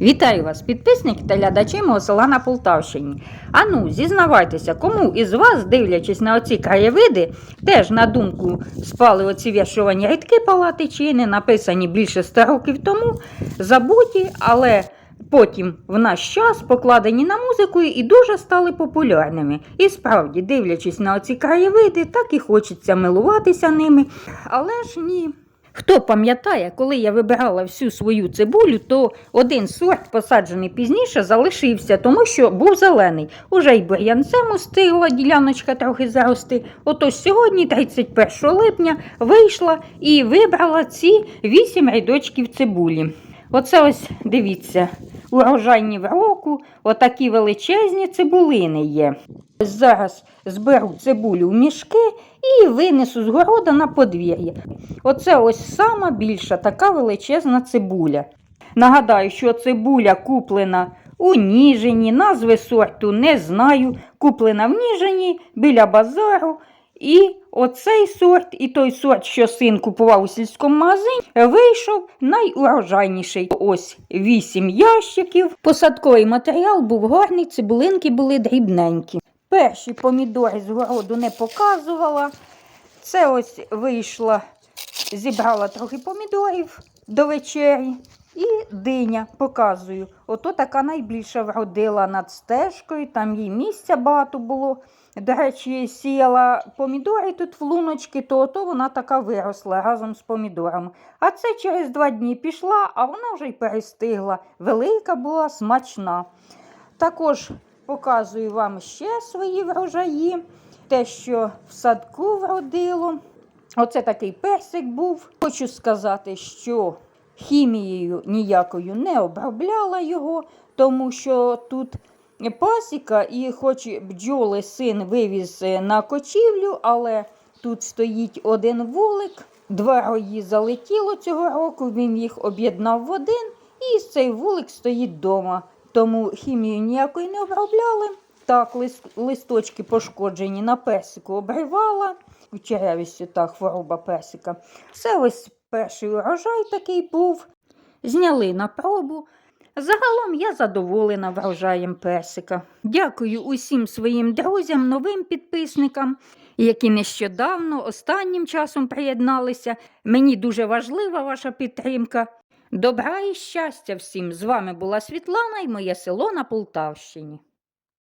Вітаю вас, підписники та глядачі мого села на Полтавщині. Ану, зізнавайтеся, кому із вас, дивлячись на оці краєвиди, теж на думку спали оці віршовані рядки палатичини, написані більше ста років тому, забуті, але потім в наш час покладені на музику і дуже стали популярними. І справді, дивлячись на оці краєвиди, так і хочеться милуватися ними. Але ж ні. Хто пам'ятає, коли я вибирала всю свою цибулю, то один сорт, посаджений пізніше, залишився, тому що був зелений. Уже й бур'янцем устигла діляночка трохи зарости. Отож сьогодні, 31 липня, вийшла і вибрала ці вісім рядочків цибулі. Оце ось дивіться, урожайні в року, отакі величезні цибулини є. Зараз зберу цибулю в мішки і винесу з города на подвір'я. Оце ось сама більша така величезна цибуля. Нагадаю, що цибуля куплена у Ніжині, назви сорту не знаю. Куплена в Ніжині біля базару. І оцей сорт, і той сорт, що син купував у сільському магазині, вийшов найурожайніший. Ось вісім ящиків. Посадковий матеріал був гарний, цибулинки були дрібненькі. Перші помідори з городу не показувала. Це ось вийшла, зібрала трохи помідорів до вечері. І диня показую. Ото така найбільша вродила над стежкою, там їй місця багато було. До речі, сіяла помідори тут в луночки, то ото вона така виросла разом з помідорами. А це через два дні пішла, а вона вже й перестигла. Велика була, смачна. Також показую вам ще свої врожаї, те, що в садку вродило. Оце такий персик був. Хочу сказати, що хімією ніякою не обробляла його, тому що тут пасіка, і хоч бджоли син вивіз е, на кочівлю, але тут стоїть один вулик, два рої залетіло цього року, він їх об'єднав в один, і цей вулик стоїть вдома. Тому хімію ніякої не обробляли. Так, лис- листочки пошкоджені на персику обривала. Кучерявістю та хвороба персика. Це ось перший урожай такий був. Зняли на пробу. Загалом я задоволена врожаєм персика. Дякую усім своїм друзям, новим підписникам, які нещодавно останнім часом приєдналися. Мені дуже важлива ваша підтримка. Добра і щастя всім! З вами була Світлана і моє село на Полтавщині.